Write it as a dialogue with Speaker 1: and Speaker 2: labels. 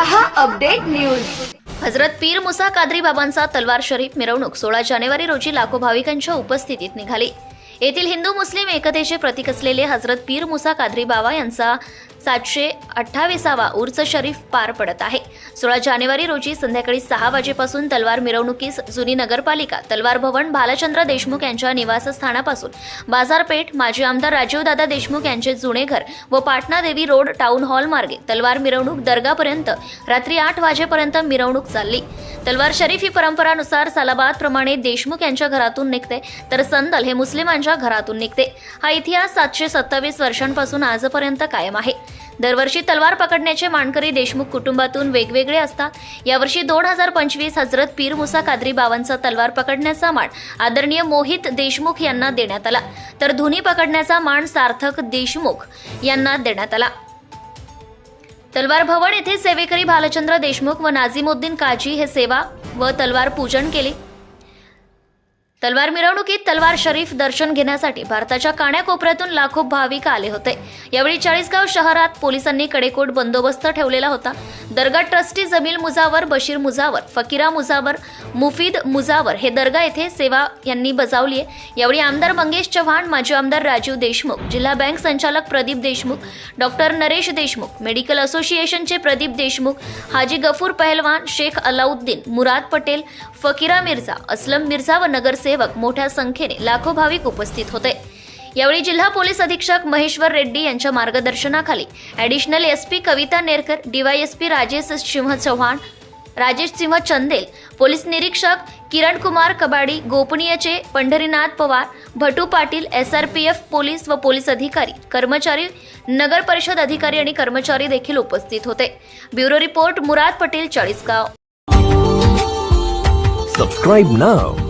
Speaker 1: रहा update news. Hazrat Pir Musa Qadri बाबांचा तलवार शरीफ मिरवणूक सोळा जानेवारी रोजी लाखो भाविकांच्या उपस्थितीत निघाली. येथील हिंदू मुस्लिम एकतेचे प्रतीक असलेले हजरत पीर मुसा कादरी बाबा यांचा सातशे अठ्ठावीसावा उर्स शरीफ पार पडत आहे. सोळा जानेवारी रोजी संध्याकाळी सहा वाजेपासून तलवार मिरवणुकीस जुनी नगरपालिका तलवार भवन भालचंद्र देशमुख यांच्या निवासस्थानापासून. बाजारपेठ माजी आमदार राजीवदादा देशमुख यांचे जुने घर व Patna Devi road town hall मार्गे तलवार मिरवणूक दर्गापर्यंत रात्री आठ वाजेपर्यंत मिरवणूक चालली. तलवार शरीफ ही परंपरानुसार सालाबाद प्रमाणे देशमुख यांच्या घरातून निघते तर संदल हे मुस्लिमांच्या घरातून निघते. हा इतिहास सातशे सत्तावीस वर्षांपासून आजपर्यंत कायम आहे. दरवर्षी तलवार पकडण्याचे मानकरी देशमुख कुटुंबातून वेगवेगळे असतात. यावर्षी दोन हजार पंचवीस हजरत पीर मुसा कादरी बाबांचा तलवार पकडण्याचा मान आदरणीय मोहित देशमुख यांना देण्यात आला. तर धुनी पकडण्याचा मान सार्थक देशमुख यांना देण्यात आला. तलवार भवन येथे सेवेकरी भालचंद्र देशमुख व नाझिमुद्दीन काजी हे सेवा व तलवार पूजन केले. तलवार मिरवणुकीत तलवार शरीफ दर्शन घेण्यासाठी भारताच्या काण्याकोपऱ्यातून लाखो भाविक आले होते. यावेळी चाळीसगाव शहरात पोलिसांनी कडेकोट बंदोबस्त ठेवलेला होता. दर्गा ट्रस्टी जमील मुजावर बशीर मुजावर फकीरा मुजावर मुफीद मुजावर हे दर्गा येथे सेवा यांनी बजावली आहे. यावेळी आमदार मंगेश चव्हाण माजी आमदार राजीव देशमुख जिल्हा बँक संचालक प्रदीप देशमुख डॉक्टर नरेश देशमुख मेडिकल असोसिएशनचे प्रदीप देशमुख हाजी गफूर पहलवान शेख अलाउद्दीन मुराद पटेल फकीरा मिर्झा असलम मिर्झा व नगरसेवक मोठ्या संख्येने लाखो भाविक उपस्थित होते. यावेळी जिल्हा पोलीस अधीक्षक महेश्वर रेड्डी यांच्या मार्गदर्शनाखाली additional S P Kavita Nerkar DYSP Rajesh Singh Chavan Rajesh Singh Chandel police निरीक्षक Kiran Kumar Kabadi गोपनीयचे Pandharinath Pawar Bhatu Patil S R P F police व पोलीस अधिकारी कर्मचारी नगर परिषद अधिकारी आणि कर्मचारी देखील उपस्थित होते. Bureau report Murad Patel Chalisgaon.
Speaker 2: Subscribe now